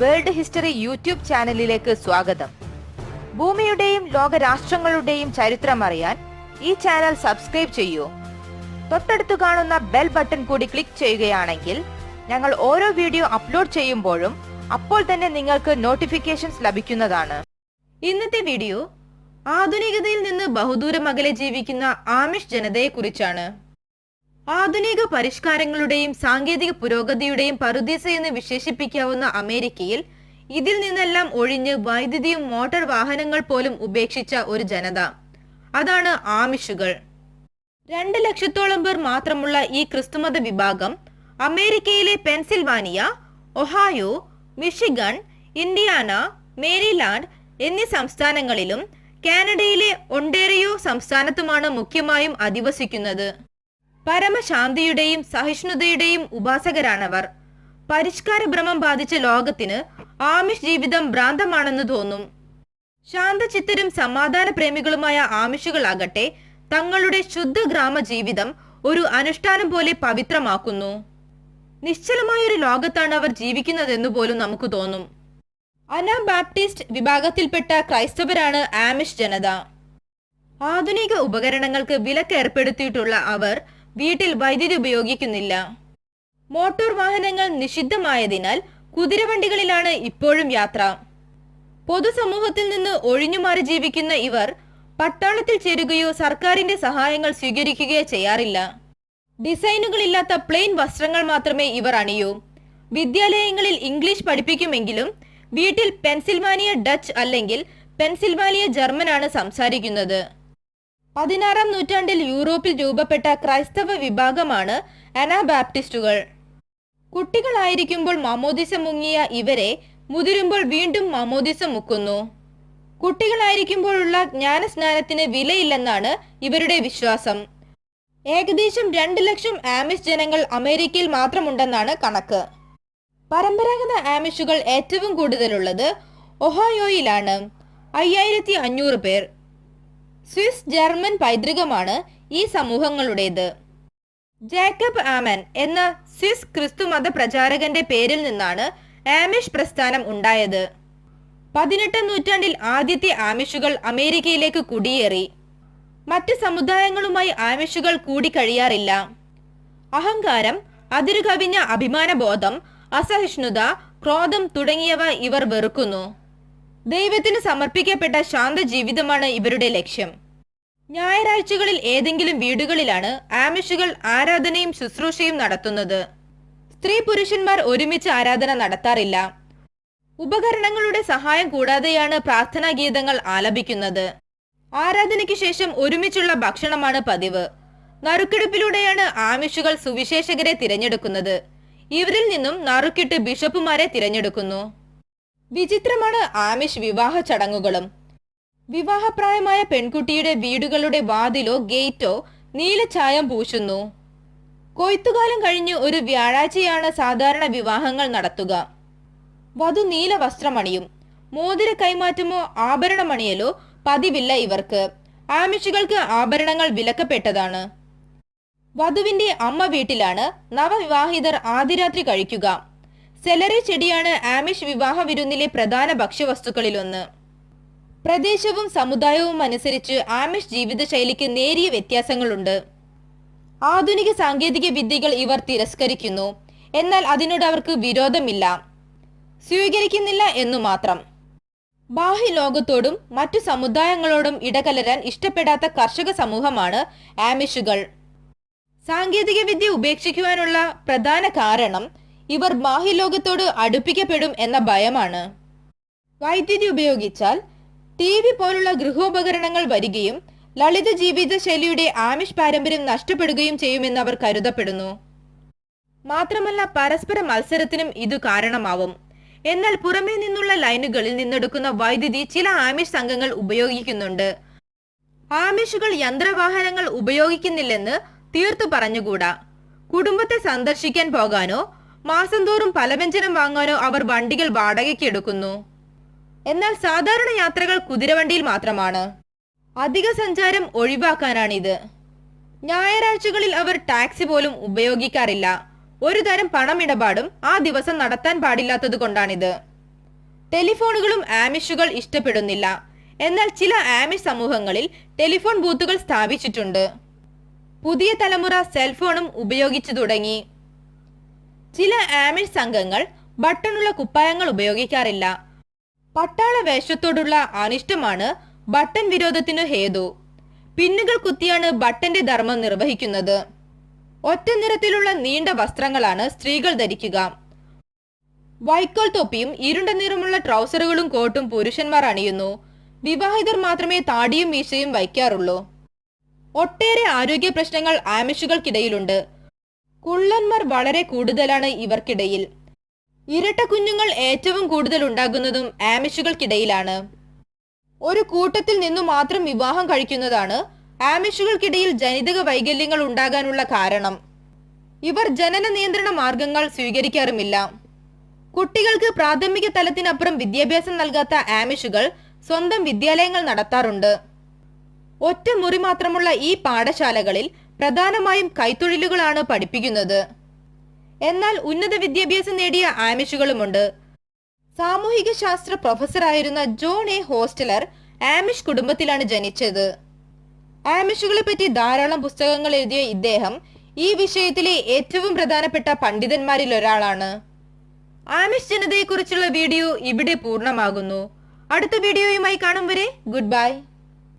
World history YouTube ചാനലിലേക്ക് സ്വാഗതം. ഭൂമിയുടെയും ലോക രാഷ്ട്രങ്ങളുടെയും ചരിത്രം അറിയാൻ ഈ ചാനൽ സബ്സ്ക്രൈബ് ചെയ്യൂ. തൊട്ടടുത്ത് കാണുന്ന ബെൽ ബട്ടൺ കൂടി ക്ലിക്ക് ചെയ്യുകയാണെങ്കിൽ ഞങ്ങൾ ഓരോ വീഡിയോ അപ്ലോഡ് ചെയ്യുമ്പോഴും അപ്പോൾ തന്നെ നിങ്ങൾക്ക് നോട്ടിഫിക്കേഷൻസ് ലഭിക്കുന്നതാണ്. ഇന്നത്തെ വീഡിയോ ആധുനികതയിൽ നിന്ന് ബഹുദൂരം അകലെ ജീവിക്കുന്ന ആമിഷ് ജനതയെക്കുറിച്ചാണ്. ആധുനിക പരിഷ്കാരങ്ങളുടെയും സാങ്കേതിക പുരോഗതിയുടെയും പരുദീസ എന്ന് വിശേഷിപ്പിക്കാവുന്ന അമേരിക്കയിൽ ഇതിൽ നിന്നെല്ലാം ഒഴിഞ്ഞ് വൈദ്യുതിയും മോട്ടോർ വാഹനങ്ങൾ പോലും ഉപേക്ഷിച്ച ഒരു ജനത. അതാണ് ആമിഷുകൾ. രണ്ട് ലക്ഷത്തോളം പേർ മാത്രമുള്ള ഈ ക്രിസ്തുമത വിഭാഗം അമേരിക്കയിലെ Pennsylvania Ohio Michigan Indiana Maryland എന്നീ സംസ്ഥാനങ്ങളിലും കാനഡയിലെ ഒണ്ടേറിയോ സംസ്ഥാനത്തുമാണ് മുഖ്യമായും അധിവസിക്കുന്നത്. പരമശാന്തിയുടെയും സഹിഷ്ണുതയുടെയും ഉപാസകരാണവർ. പരിഷ്കാര ഭ്രമം ബാധിച്ച ലോകത്തിന് ആമിഷ് ജീവിതം ഭ്രാന്തമാണെന്ന് തോന്നും. ശാന്തചിത്തരും സമാധാന പ്രേമികളുമായ ആമിഷുകളാകട്ടെ തങ്ങളുടെ ശുദ്ധ ഗ്രാമ ജീവിതം ഒരു അനുഷ്ഠാനം പോലെ പവിത്രമാക്കുന്നു. നിശ്ചലമായ ഒരു ലോകത്താണ് അവർ ജീവിക്കുന്നതെന്ന് പോലും നമുക്ക് തോന്നും. അനാബാപ്റ്റിസ്റ്റ് വിഭാഗത്തിൽപ്പെട്ട ക്രൈസ്തവരാണ് ആമിഷ് ജനത. ആധുനിക ഉപകരണങ്ങൾക്ക് വിലക്കേർപ്പെടുത്തിയിട്ടുള്ള അവർ വീട്ടിൽ വൈദ്യുതി ഉപയോഗിക്കുന്നില്ല. മോട്ടോർ വാഹനങ്ങൾ നിഷിദ്ധമായതിനാൽ കുതിരവണ്ടികളിലാണ് ഇപ്പോഴും യാത്ര. പൊതുസമൂഹത്തിൽ നിന്ന് ഒഴിഞ്ഞുമാറി ജീവിക്കുന്ന ഇവർ പട്ടാളത്തിൽ ചേരുകയോ സർക്കാരിന്റെ സഹായങ്ങൾ സ്വീകരിക്കുകയോ ചെയ്യാറില്ല. ഡിസൈനുകളില്ലാത്ത പ്ലെയിൻ വസ്ത്രങ്ങൾ മാത്രമേ ഇവർ അണിയൂ. വിദ്യാലയങ്ങളിൽ ഇംഗ്ലീഷ് പഠിപ്പിക്കുമെങ്കിലും വീട്ടിൽ പെൻസിൽവാനിയ ഡച്ച് അല്ലെങ്കിൽ പെൻസിൽവാനിയ ജർമ്മനാണ് സംസാരിക്കുന്നത്. പതിനാറാം നൂറ്റാണ്ടിൽ യൂറോപ്പിൽ രൂപപ്പെട്ട ക്രൈസ്തവ വിഭാഗമാണ് അനാബാപ്റ്റിസ്റ്റുകൾ. കുട്ടികളായിരിക്കുമ്പോൾ മാമോദിസ മുങ്ങിയ ഇവരെ മുതിരുമ്പോൾ വീണ്ടും മാമോദിസ മുക്കുന്നു. കുട്ടികളായിരിക്കുമ്പോഴുള്ള ജ്ഞാനസ്നാനത്തിന് വിലയില്ലെന്നാണ് ഇവരുടെ വിശ്വാസം. ഏകദേശം രണ്ട് ലക്ഷം ആമിഷ് ജനങ്ങൾ അമേരിക്കയിൽ മാത്രമുണ്ടെന്നാണ് കണക്ക്. പരമ്പരാഗത ആമിഷുകൾ ഏറ്റവും കൂടുതലുള്ളത് ഒഹായോയിലാണ്. അയ്യായിരത്തി അഞ്ഞൂറ് പേർ. സ്വിസ് ജർമ്മൻ പൈതൃകമാണ് ഈ സമൂഹങ്ങളുടേത്. ജേക്കബ് ആമൻ എന്ന സ്വിസ് ക്രിസ്തുമത പ്രചാരകന്റെ പേരിൽ നിന്നാണ് ആമിഷ് പ്രസ്ഥാനം ഉണ്ടായത്. പതിനെട്ടാം നൂറ്റാണ്ടിൽ ആദ്യത്തെ ആമിഷുകൾ അമേരിക്കയിലേക്ക് കുടിയേറി. മറ്റ് സമുദായങ്ങളുമായി ആമിഷുകൾ കൂടിക്കഴിയാറില്ല. അഹങ്കാരം അതിരുകവിഞ്ഞ അഭിമാനബോധം അസഹിഷ്ണുത ക്രോധം തുടങ്ങിയവ ഇവർ വെറുക്കുന്നു. ദൈവത്തിന് സമർപ്പിക്കപ്പെട്ട ശാന്ത ജീവിതമാണ് ഇവരുടെ ലക്ഷ്യം. ഞായറാഴ്ചകളിൽ ഏതെങ്കിലും വീടുകളിലാണ് ആമിഷുകൾ ആരാധനയും ശുശ്രൂഷയും നടത്തുന്നത്. സ്ത്രീ പുരുഷന്മാർ ഒരുമിച്ച് ആരാധന നടത്താറില്ല. ഉപകരണങ്ങളുടെ സഹായം കൂടാതെയാണ് പ്രാർത്ഥനാ ഗീതങ്ങൾ ആലപിക്കുന്നത്. ആരാധനയ്ക്ക് ശേഷം ഒരുമിച്ചുള്ള ഭക്ഷണമാണ് പതിവ്. നറുക്കെടുപ്പിലൂടെയാണ് ആമിഷുകൾ സുവിശേഷകരെ തിരഞ്ഞെടുക്കുന്നത്. ഇവരിൽ നിന്നും നറുക്കിട്ട് ബിഷപ്പുമാരെ തിരഞ്ഞെടുക്കുന്നു. വിചിത്രമാണ് ആമിഷ് വിവാഹ ചടങ്ങുകളും. വിവാഹപ്രായമായ പെൺകുട്ടിയുടെ വീടുകളുടെ വാതിലോ ഗേറ്റോ നീലഛായം പൂശുന്നു. കൊയ്ത്തുകാലം കഴിഞ്ഞ് ഒരു വ്യാഴാഴ്ചയാണ് സാധാരണ വിവാഹങ്ങൾ നടത്തുക. വധു നീല വസ്ത്രമണിയും മോതിര കൈമാറ്റമോ ആഭരണമണിയലോ പതിവില്ല ഇവർക്ക്. ആമിഷുകൾക്ക് ആഭരണങ്ങൾ വിലക്കപ്പെട്ടതാണ്. വധുവിന്റെ അമ്മ വീട്ടിലാണ് നവവിവാഹിതർ ആദ്യരാത്രി കഴിക്കുക. സെലറി ചെടിയാണ് ആമിഷ് വിവാഹ വിരുന്നിലെ പ്രധാന ഭക്ഷ്യവസ്തുക്കളിലൊന്ന്. പ്രദേശവും സമുദായവും അനുസരിച്ച് ആമിഷ് ജീവിതശൈലിക്ക് നേരിയ വ്യത്യാസങ്ങളുണ്ട്. ആധുനിക സാങ്കേതിക വിദ്യകൾ ഇവർ തിരസ്കരിക്കുന്നു. എന്നാൽ അതിനോട് അവർക്ക് വിരോധമില്ല. സ്വീകരിക്കുന്നില്ല എന്നു മാത്രം. ബാഹ്യ ലോകത്തോടും മറ്റു സമുദായങ്ങളോടും ഇടകലരാൻ ഇഷ്ടപ്പെടാത്ത കർഷക സമൂഹമാണ് ആമിഷുകൾ. സാങ്കേതിക വിദ്യ ഉപേക്ഷിക്കുവാനുള്ള പ്രധാന കാരണം ഇവർ ബാഹ്യലോകത്തോട് അടുപ്പിക്കപ്പെടും എന്ന ഭയമാണ്. വൈദ്യുതി ഉപയോഗിച്ചാൽ ടി വി പോലുള്ള ഗൃഹോപകരണങ്ങൾ വരികയും ലളിത ജീവിതശൈലിയുടെ ആമിഷ് പാരമ്പര്യം നഷ്ടപ്പെടുകയും ചെയ്യുമെന്ന് അവർ കരുതപ്പെടുന്നു. മാത്രമല്ല പരസ്പര മത്സരത്തിനും ഇത് കാരണമാവും. എന്നാൽ പുറമേ നിന്നുള്ള ലൈനുകളിൽ നിന്നെടുക്കുന്ന വൈദ്യുതി ചില ആമിഷ് സംഘങ്ങൾ ഉപയോഗിക്കുന്നുണ്ട്. ആമിഷുകൾ യന്ത്രവാഹനങ്ങൾ ഉപയോഗിക്കുന്നില്ലെന്ന് തീർത്തു പറഞ്ഞുകൂടാ. കുടുംബത്തെ സന്ദർശിക്കാൻ പോകാനോ മാസം തോറും പലവ്യഞ്ജനം വാങ്ങാനോ അവർ വണ്ടികൾ വാടകയ്ക്ക് എടുക്കുന്നു. എന്നാൽ സാധാരണ യാത്രകൾ കുതിരവണ്ടിയിൽ മാത്രമാണ്. അധിക സഞ്ചാരം ഒഴിവാക്കാനാണിത്. ഞായറാഴ്ചകളിൽ അവർ ടാക്സി പോലും ഉപയോഗിക്കാറില്ല. ഒരു തരം പണമിടപാടും ആ ദിവസം നടത്താൻ പാടില്ലാത്തത് കൊണ്ടാണിത്. ടെലിഫോണുകളും ആമിഷുകൾ ഇഷ്ടപ്പെടുന്നില്ല. എന്നാൽ ചില ആമിഷ് സമൂഹങ്ങളിൽ ടെലിഫോൺ ബൂത്തുകൾ സ്ഥാപിച്ചിട്ടുണ്ട്. പുതിയ തലമുറ സെൽഫോണും ഉപയോഗിച്ചു തുടങ്ങി. ചില ആമിഷ് സംഘങ്ങൾ ബട്ടണുള്ള കുപ്പായങ്ങൾ ഉപയോഗിക്കാറില്ല. പട്ടാള വേഷത്തോടുള്ള അനിഷ്ടമാണ് ബട്ടൺ വിരോധത്തിനു ഹേതു. പിന്നുകൾ കുത്തിയാണ് ബട്ടന്റെ ധർമ്മം നിർവഹിക്കുന്നത്. ഒറ്റ നിറത്തിലുള്ള നീണ്ട വസ്ത്രങ്ങളാണ് സ്ത്രീകൾ ധരിക്കുക. വൈക്കോൽ തൊപ്പിയും ഇരുണ്ട നിറമുള്ള ട്രൗസറുകളും കോട്ടും പുരുഷന്മാർ അണിയുന്നു. വിവാഹിതർ മാത്രമേ താടിയും മീശയും വയ്ക്കാറുള്ളൂ. ഒട്ടേറെ ആരോഗ്യ പ്രശ്നങ്ങൾ ആമിഷുകൾക്കിടയിലുണ്ട്. കുള്ളന്മാർ വളരെ കൂടുതലാണ് ഇവർക്കിടയിൽ. ഇരട്ട കുഞ്ഞുങ്ങൾ ഏറ്റവും കൂടുതൽ ഉണ്ടാകുന്നതും ആമിഷുകൾക്കിടയിലാണ്. ഒരു കൂട്ടത്തിൽ നിന്നു മാത്രം വിവാഹം കഴിക്കുന്നതാണ് ആമിഷുകൾക്കിടയിൽ ജനിതക വൈകല്യങ്ങൾ ഉണ്ടാകാനുള്ള കാരണം. ഇവർ ജനന നിയന്ത്രണ മാർഗങ്ങൾ സ്വീകരിക്കാറുമില്ല. കുട്ടികൾക്ക് പ്രാഥമിക തലത്തിനപ്പുറം വിദ്യാഭ്യാസം നൽകാത്ത ആമിഷുകൾ സ്വന്തം വിദ്യാലയങ്ങൾ നടത്താറുണ്ട്. ഒറ്റ മുറി മാത്രമുള്ള ഈ പാഠശാലകളിൽ പ്രധാനമായും കൈത്തൊഴിലുകളാണ് പഠിപ്പിക്കുന്നത്. എന്നാൽ ഉന്നത വിദ്യാഭ്യാസം നേടിയ ആമിഷുകളുമുണ്ട്. സാമൂഹിക ശാസ്ത്ര പ്രൊഫസറായിരുന്ന ജോൺ എ. ഹോസ്റ്റലർ ആമിഷ് കുടുംബത്തിലാണ് ജനിച്ചത്. ആമിഷുകളെ പറ്റി ധാരാളം പുസ്തകങ്ങൾ എഴുതിയ ഇദ്ദേഹം ഈ വിഷയത്തിലെ ഏറ്റവും പ്രധാനപ്പെട്ട പണ്ഡിതന്മാരിൽ ഒരാളാണ്. ആമിഷ് ജനതയെക്കുറിച്ചുള്ള വീഡിയോ ഇവിടെ പൂർണമാകുന്നു. അടുത്ത വീഡിയോയുമായി കാണും വരെ ഗുഡ് ബൈ.